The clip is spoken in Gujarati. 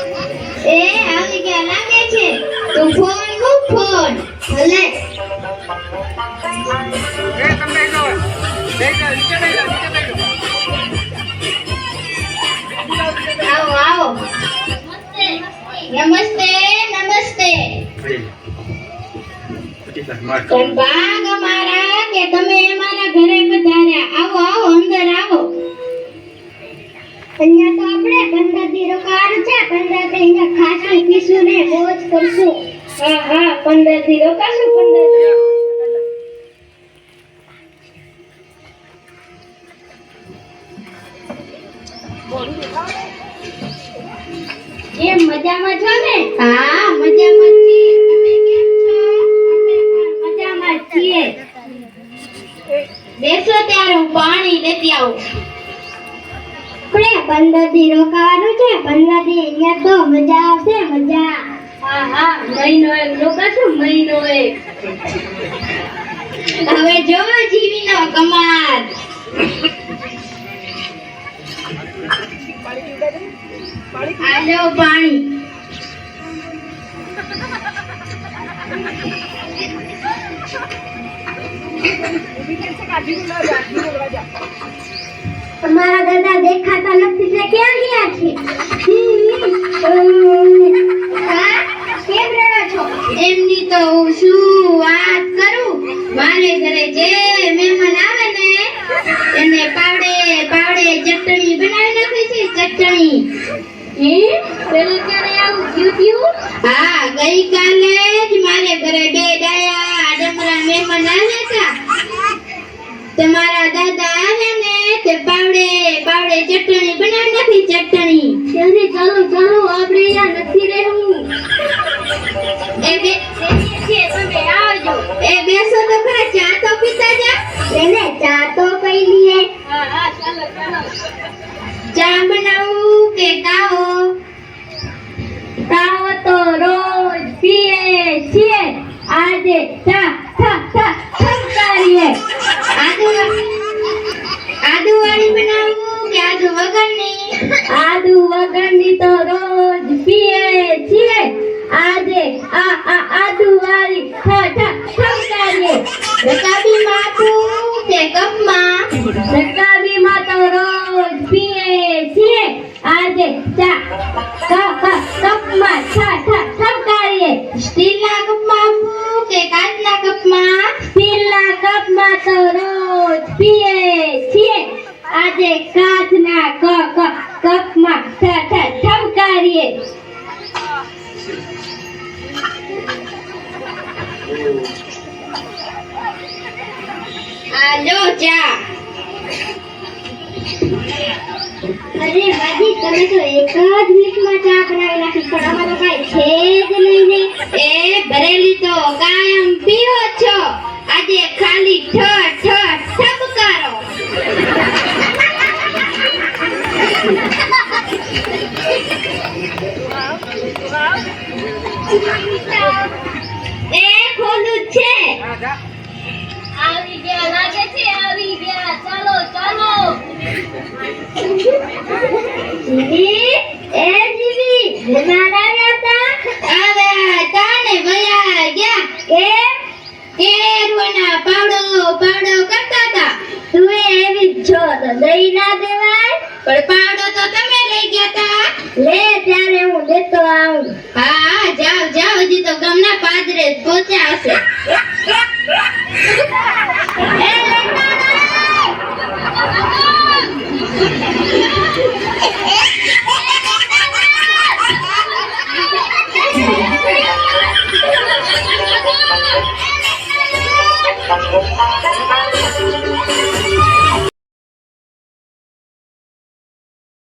એ આવી ગયા લાગે છે? તો ફોન મૂક ફોન. ભલે. એ તમે બેસો બેસો નીચે બેસો નીચે બેસો આવો આવો. નમસ્તે નમસ્તે. અમારા કે તમે અમારા ઘરે પધાર્યા? આવો આવો. ખાશું ને, બહુ જ કરશું. હા હા પંદરથી રોકાશું. પંદર કેમ, મજામાં છો ને? હા, મજામાં મજામાં છીએ. બેસો ત્યારે, હું પાણી લેતી આવું. પંદરથી રોકાવાનું છે પંદરથી અહીંયા તો મજા આવશે મજા. હા હા મહિનો એક રોકાશું મહિનો એક. હવે જો જીવીનો કમાલ. આલો પાણી. તમારા દાદા દેખાતા નથી તે ક્યાં ગયા છે? કેમ રડો છો? એમની તો હું શું વાત કરું? મારે ઘરે જે મહેમાન આવે ને એને પાવડે પાવડે ચટણી બનાવી નાખી છે ચટણી. હે? પેલે ક્યારે આવું થયું થયું? હા ગઈકાલે ચટણી બનાવી નાખી ચટણી. જલ્દી ચાલો ચાલો આપણે અહીંયા નથી રહેવું. એ બે તમે આવજો એ બેસો તો ખરા ચા તો પીતા જા. એને ચા તો પી લીએ. હા હા ચાલો ચાલો. ચા બનાવું કે કાવો કાવો તો રોજ પીએ છીએ. આજે ચા થા થા થમકારીએ આદુ વગરની આદુ વગરની તો રોજ પીએ છીએ આજે આ આ આદુ વાળી થા થા થમકારીએ રકાબી માથું કે કપમાં રકાબી માં તો રોજ પીએ છીએ આજે ચા ક ક કપમાં છા છા થમકારીએ સ્ટીલના કપમાં આપવું કે કાચના કપમાં સ્ટીલના કપમાં તો રોજ પીએ છીએ આજે કાચના ક ક કપમાં છા છા થમકારીએ આજો ચા. અરે બાજી તમે તો એક જ મિનિટમાં ચા બનાવી નાખી, પણ અમારો કાંઈ છે જ નહીં એ ભરેલી તો કાયમ પીવો છો. એ ખોલું છે. આવી ગયા લાગે છે આવી ગયા. ચાલો ચાલો. જીવી એ જીવી મારા હતા આવ્યા હતા ને વયા ગયા. કે કે પાડો પાવડો પાવડો કરતા હતા. તું એવી જ છો તો દઈ ના દેવાય. પણ પાવડો તો તમે લઈ ગયા તા લે ત્યારે હું લેતો આવું. હા જાવ જાવ હજી તો ગામના પાદરે પહોંચ્યા હશે.